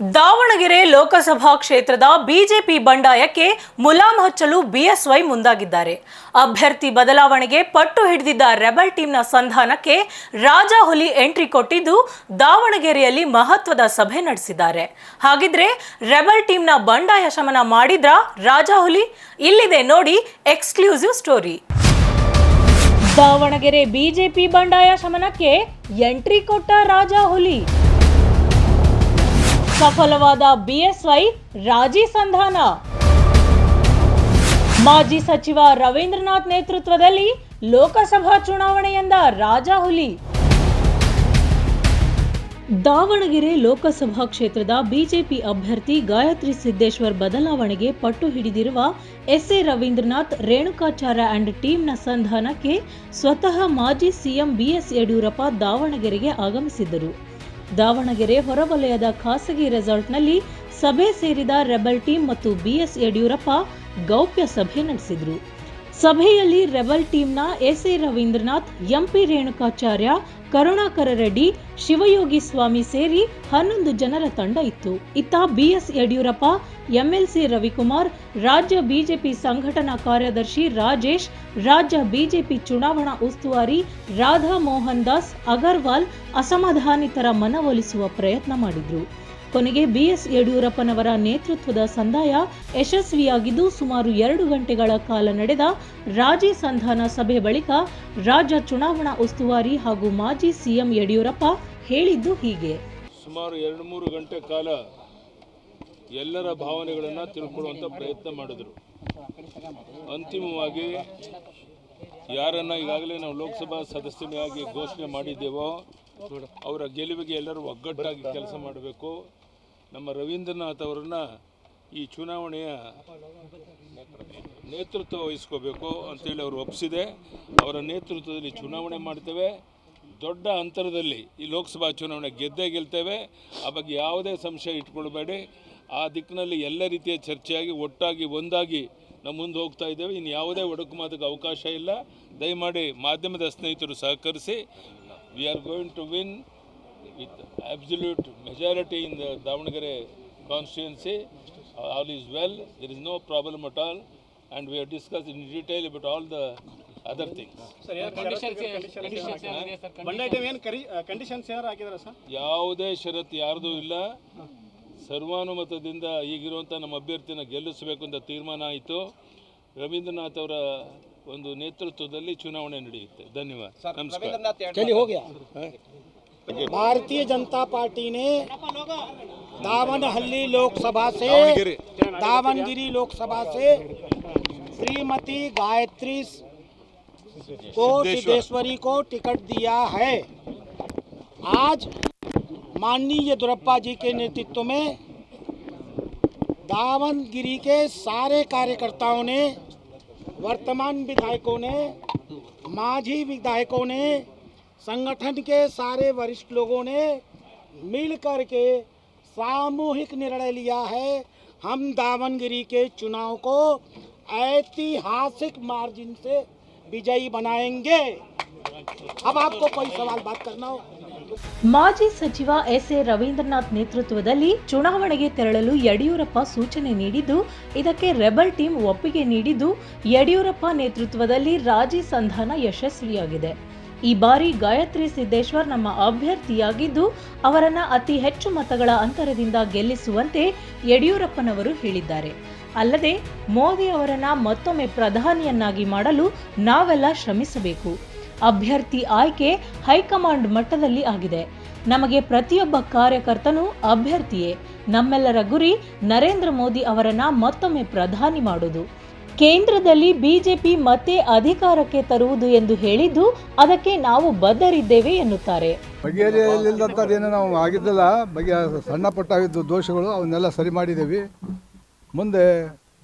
ದಾವಣಗೆರೆ ಲೋಕಸಭಾ ಕ್ಷೇತ್ರದ ಬಿಜೆಪಿ ಬಂಡಾಯಕ್ಕೆ ಮುಲಾಮ್ ಹಚ್ಚಲು ಬಿಎಸ್ವೈ ಮುಂದಾಗಿದ್ದಾರೆ. ಅಭ್ಯರ್ಥಿ ಬದಲಾವಣೆಗೆ ಪಟ್ಟು ಹಿಡಿದಿದ್ದ ರೆಬಲ್ ಟೀಮ್ನ ಸಂಧಾನಕ್ಕೆ ರಾಜಾಹುಲಿ ಎಂಟ್ರಿ ಕೊಟ್ಟಿದ್ದು ದಾವಣಗೆರೆಯಲ್ಲಿ ಮಹತ್ವದ ಸಭೆ ನಡೆಸಿದ್ದಾರೆ. ಹಾಗಿದ್ರೆ ರೆಬಲ್ ಟೀಮ್ನ ಬಂಡಾಯ ಶಮನ ಮಾಡಿದ್ರ ರಾಜಾಹುಲಿ? ಇಲ್ಲಿದೆ ನೋಡಿ ಎಕ್ಸ್ಕ್ಲೂಸಿವ್ ಸ್ಟೋರಿ. ದಾವಣಗೆರೆ ಬಿಜೆಪಿ ಬಂಡಾಯ ಶಮನಕ್ಕೆ ಎಂಟ್ರಿ ಕೊಟ್ಟ ರಾಜಾಹುಲಿ. ಸಫಲವಾದ ಬಿಎಸ್ವೈ ರಾಜಿ ಸಂಧಾನ. ಮಾಜಿ ಸಚಿವ ರವೀಂದ್ರನಾಥ್ ನೇತೃತ್ವದಲ್ಲಿ ಲೋಕಸಭಾ ಚುನಾವಣೆಯಂದ ರಾಜಾಹುಲಿ. ದಾವಣಗೆರೆ ಲೋಕಸಭಾ ಕ್ಷೇತ್ರದ ಬಿಜೆಪಿ ಅಭ್ಯರ್ಥಿ ಗಾಯತ್ರಿ ಸಿದ್ದೇಶ್ವರ್ ಬದಲಾವಣೆಗೆ ಪಟ್ಟು ಹಿಡಿದಿರುವ S A Ravindranath Renukacharya and ಟೀಮ್ನ ಸಂಧಾನಕ್ಕೆ ಸ್ವತಃ ಮಾಜಿ ಸಿಎಂ ಬಿಎಸ್ ಯಡಿಯೂರಪ್ಪ ದಾವಣಗೆರೆಗೆ ಆಗಮಿಸಿದ್ದರು. ದಾವಣಗೆರೆ ಹೊರವಲಯದ ಖಾಸಗಿ ರೆಸಾರ್ಟ್ನಲ್ಲಿ ಸಭೆ ಸೇರಿದ ರೆಬಲ್ ಟೀಮ್ ಮತ್ತು ಬಿಎಸ್ ಯಡಿಯೂರಪ್ಪ ಗೌಪ್ಯ ಸಭೆ ನಡೆಸಿದ್ರು. ಸಭೆಯಲ್ಲಿ rebel ಟೀಮ್ನ S A Ravindranath, M P Renukacharya, Karunakara Reddy, Shivayogi Swami ಸೇರಿ ಹನ್ನೊಂದು ಜನರ ತಂಡ ಇತ್ತು. ಇತ್ತ ಬಿಎಸ್ ಯಡಿಯೂರಪ್ಪ, ಎಂಎಲ್ಸಿ ರವಿಕುಮಾರ್, ರಾಜ್ಯ ಬಿಜೆಪಿ ಸಂಘಟನಾ ಕಾರ್ಯದರ್ಶಿ ರಾಜೇಶ್, ರಾಜ್ಯ ಬಿಜೆಪಿ ಚುನಾವಣಾ ಉಸ್ತುವಾರಿ ರಾಧಾ ಮೋಹನ್ ದಾಸ್ ಅಗರ್ವಾಲ್ ಅಸಮಾಧಾನಿತರ ಮನವೊಲಿಸುವ ಪ್ರಯತ್ನ ಮಾಡಿದ್ರು. ಕೊನೆಗೆ ಬಿಎಸ್ ಯಡಿಯೂರಪ್ಪನವರ ನೇತೃತ್ವದ ಸಂದಾಯ ಯಶಸ್ವಿಯಾಗಿದ್ದು ಸುಮಾರು ಎರಡು ಗಂಟೆಗಳ ಕಾಲ ನಡೆದ ರಾಜಿ ಸಂಧಾನ ಸಭೆ ಬಳಿಕ ರಾಜ್ಯ ಚುನಾವಣಾ ಉಸ್ತುವಾರಿ ಹಾಗೂ ಮಾಜಿ ಸಿಎಂ ಯಡಿಯೂರಪ್ಪ ಹೇಳಿದ್ದು ಹೀಗೆ. ಸುಮಾರು ಎರಡು ಮೂರು ಗಂಟೆ ಕಾಲ ಎಲ್ಲರ ಭಾವನೆಗಳನ್ನು ತಿಳ್ಕೊಳ್ಳುವಂಥ ಪ್ರಯತ್ನ ಮಾಡಿದರು. ಅಂತಿಮವಾಗಿ ಯಾರನ್ನು ಈಗಾಗಲೇ ನಾವು ಲೋಕಸಭಾ ಸದಸ್ಯನಾಗಿ ಘೋಷಣೆ ಮಾಡಿದ್ದೇವೋ ಅವರ ಗೆಲುವಿಗೆ ಎಲ್ಲರೂ ಒಗ್ಗಟ್ಟಾಗಿ ಕೆಲಸ ಮಾಡಬೇಕು. ನಮ್ಮ ರವೀಂದ್ರನಾಥ್ ಅವರನ್ನ ಈ ಚುನಾವಣೆಯ ನೇತೃತ್ವ ವಹಿಸ್ಕೋಬೇಕು ಅಂತೇಳಿ ಅವರು ಒಪ್ಪಿಸಿದೆ ಅವರ ನೇತೃತ್ವದಲ್ಲಿ ಚುನಾವಣೆ ಮಾಡ್ತೇವೆ. ದೊಡ್ಡ ಅಂತರದಲ್ಲಿ ಈ ಲೋಕಸಭಾ ಚುನಾವಣೆ ಗೆದ್ದೇ ಗೆಲ್ತೇವೆ. ಆ ಬಗ್ಗೆ ಯಾವುದೇ ಸಂಶಯ ಇಟ್ಕೊಳ್ಬೇಡಿ. ಆ ದಿಕ್ಕಿನಲ್ಲಿ ಎಲ್ಲ ರೀತಿಯ ಚರ್ಚೆಯಾಗಿ ಒಟ್ಟಾಗಿ ಒಂದಾಗಿ ನಾವು ಮುಂದೆ ಹೋಗ್ತಾ ಇದ್ದೇವೆ. ಇನ್ನು ಯಾವುದೇ ಒಡಕು ಮಾತಕ್ಕೆ ಅವಕಾಶ ಇಲ್ಲ. ದಯಮಾಡಿ ಮಾಧ್ಯಮದ ಸ್ನೇಹಿತರು ಸಹಕರಿಸಿ. We are going to win with absolute majority in the Davanagere constituency all is well there is no problem at all and we are discuss in detail but all the other thing sir ಯಾರು sir ಯಾವುದೇ ಷರತ್ ಯಾರ್ದೂ ಇಲ್ಲ. ಸರ್ವಾನುಮತದಿಂದ ಈಗಿರೋವಂಥ ನಮ್ಮ ಅಭ್ಯರ್ಥಿನ ಗೆಲ್ಲಿಸಬೇಕು ಅಂತ ತೀರ್ಮಾನ ಆಯಿತು. ರವೀಂದ್ರನಾಥ್ ಅವರ ಒಂದು ನೇತೃತ್ವದಲ್ಲಿ ಚುನಾವಣೆ ನಡೆಯುತ್ತೆ. ಧನ್ಯವಾದ. ನಮಸ್ಕಾರ. भारतीय जनता पार्टी ने दावनहल्ली लोकसभा से दावनगिरी। लोकसभा से श्रीमती गायत्री को सिद्धेश्वरी। को टिकट दिया है। आज माननीय येदुरप्पा जी के नेतृत्व में दावनगिरी के सारे कार्यकर्ताओं ने वर्तमान विधायकों ने माझी विधायकों ने संगठन के सारे वरिष्ठ लोगों ने मिल कर के सामूहिक निर्णय लिया है हम दावनगिरी के चुनाव को ऐतिहासिक मार्जिन से विजयी बनाएंगे अब आपको कोई सवाल बात करना हो ಮಾಜಿ ಸಚಿವ ಎಸ್ಎ ರವೀಂದ್ರನಾಥ್ ನೇತೃತ್ವದಲ್ಲಿ ಚುನಾವಣೆಗೆ ತೆರಳಲು ಯಡಿಯೂರಪ್ಪ ಸೂಚನೆ ನೀಡಿದ್ದು ಇದಕ್ಕೆ ರೆಬಲ್ ಟೀಮ್ ಒಪ್ಪಿಗೆ ನೀಡಿದ್ದು ಯಡಿಯೂರಪ್ಪ ನೇತೃತ್ವದಲ್ಲಿ ರಾಜಿ ಸಂಧಾನ ಯಶಸ್ವಿಯಾಗಿದೆ ಈ ಬಾರಿ ಗಾಯತ್ರಿ ಸಿದ್ದೇಶ್ವರ್ ನಮ್ಮ ಅಭ್ಯರ್ಥಿಯಾಗಿದ್ದು, ಅವರನ್ನ ಅತಿ ಹೆಚ್ಚು ಮತಗಳ ಅಂತರದಿಂದ ಗೆಲ್ಲಿಸುವಂತೆ ಯಡಿಯೂರಪ್ಪನವರು ಹೇಳಿದ್ದಾರೆ. ಅಲ್ಲದೆ, ಮೋದಿ ಅವರನ್ನ ಮತ್ತೊಮ್ಮೆ ಪ್ರಧಾನಿಯನ್ನಾಗಿ ಮಾಡಲು ನಾವೆಲ್ಲ ಶ್ರಮಿಸಬೇಕು. ಅಭ್ಯರ್ಥಿ ಆಯ್ಕೆ ಹೈಕಮಾಂಡ್ ಮಟ್ಟದಲ್ಲಿ ಆಗಿದೆ. ನಮಗೆ ಪ್ರತಿಯೊಬ್ಬ ಕಾರ್ಯಕರ್ತನೂ ಅಭ್ಯರ್ಥಿಯೇ. ನಮ್ಮೆಲ್ಲರ ಗುರಿ ನರೇಂದ್ರ ಮೋದಿ ಅವರನ್ನ ಮತ್ತೊಮ್ಮೆ ಪ್ರಧಾನಿ ಮಾಡುವುದು. ಕೇಂದ್ರದಲ್ಲಿ ಬಿಜೆಪಿ ಮತ್ತೆ ಅಧಿಕಾರಕ್ಕೆ ತರುವುದು ಎಂದು ಹೇಳಿದ್ದು ಅದಕ್ಕೆ ನಾವು ಬದ್ಧರಿದ್ದೇವೆ ಎನ್ನುತ್ತಾರೆ. ನಾವು ಆಗಿದ್ದಲ್ಲ ಬಗೆ ಸಣ್ಣ ಪುಟ್ಟ ಆಗಿದ್ದು ದೋಷಗಳು ಅವನ್ನೆಲ್ಲ ಸರಿ ಮಾಡಿದ್ದೀವಿ. ಮುಂದೆ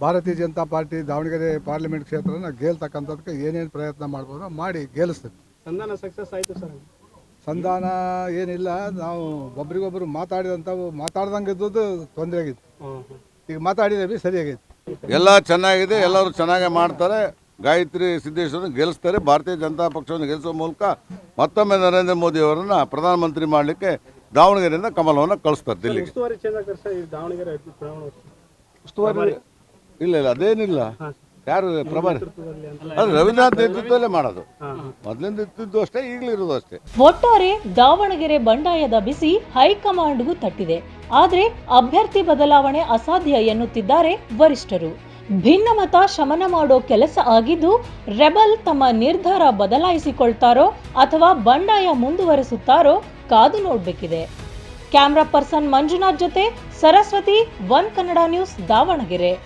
ಭಾರತೀಯ ಜನತಾ ಪಾರ್ಟಿ ದಾವಣಗೆರೆ ಪಾರ್ಲಿಮೆಂಟ್ ಕ್ಷೇತ್ರನ ಗೆಲ್ತಕ್ಕಂಥದಕ್ಕೆ ಏನೇನು ಪ್ರಯತ್ನ ಮಾಡ್ಬೋದು ಮಾಡಿ ಗೆಲ್ಲಿಸ್ತೀವಿ ಸಂಧಾನ ಸಕ್ಸಸ್ ಆಯಿತು ಸರ್ ಸಂಧಾನ ಏನಿಲ್ಲ ನಾವು ಒಬ್ರಿಗೊಬ್ರು ಮಾತಾಡಿದಂಥವು ಮಾತಾಡ್ದಂಗೆ ಇದ್ದದ್ದು ತೊಂದರೆ ಆಗಿತ್ತು ಈಗ ಮಾತಾಡಿದ್ದೀವಿ ಸರಿಯಾಗೈತೆ. ಎಲ್ಲ ಚೆನ್ನಾಗಿದೆ ಎಲ್ಲರೂ ಚೆನ್ನಾಗೇ ಮಾಡ್ತಾರೆ. ಗಾಯತ್ರಿ ಸಿದ್ದೇಶ್ವರನ ಗೆಲ್ಲಿಸ್ತಾರೆ. ಭಾರತೀಯ ಜನತಾ ಪಕ್ಷವನ್ನು ಗೆಲ್ಲಿಸುವ ಮೂಲಕ ಮತ್ತೊಮ್ಮೆ ನರೇಂದ್ರ ಮೋದಿ ಅವರನ್ನ ಪ್ರಧಾನಮಂತ್ರಿ ಮಾಡಲಿಕ್ಕೆ ದಾವಣಗೆರೆಯಿಂದ ಕಮಲವನ್ನು ಕಳಿಸ್ತಾರೆ ದಿಲ್ಲಿಗೆ. ಉಸ್ತುವಾರಿ ಇಲ್ಲ ಇಲ್ಲ ಅದೇನಿಲ್ಲ. ಯಾರು ಪ್ರಭಾರಿ? ಅದು ರವೀಂದ್ರನಾಥ್ ನೇತೃತ್ವದಲ್ಲೇ ಮಾಡೋದು. ಮೊದಲಿಂದ ಇದ್ದಿದ್ದು ಅಷ್ಟೇ ಈಗಲೂ ಇರೋದು ಅಷ್ಟೇ. ಒಟ್ಟಾರೆ ದಾವಣಗೆರೆ ಬಂಡಾಯದ ಬಿಸಿ ಹೈಕಮಾಂಡ್ಗೂ ತಟ್ಟಿದೆ. ಆದ್ರೆ ಅಭ್ಯರ್ಥಿ ಬದಲಾವಣೆ ಅಸಾಧ್ಯ ಎನ್ನುತ್ತಿದ್ದಾರೆ ವರಿಷ್ಠರು. ಭಿನ್ನಮತ ಶಮನ ಮಾಡೋ ಕೆಲಸ ಆಗಿದ್ದು ರೆಬಲ್ ತಮ್ಮ ನಿರ್ಧಾರ ಬದಲಾಯಿಸಿಕೊಳ್ತಾರೋ ಅಥವಾ ಬಂಡಾಯ ಮುಂದುವರೆಸುತ್ತಾರೋ ಕಾದು ನೋಡಬೇಕಿದೆ. ಕ್ಯಾಮ್ರಾ ಪರ್ಸನ್ ಮಂಜುನಾಥ್ ಜೊತೆ ಸರಸ್ವತಿ, ಒನ್ ಕನ್ನಡ ನ್ಯೂಸ್, ದಾವಣಗೆರೆ.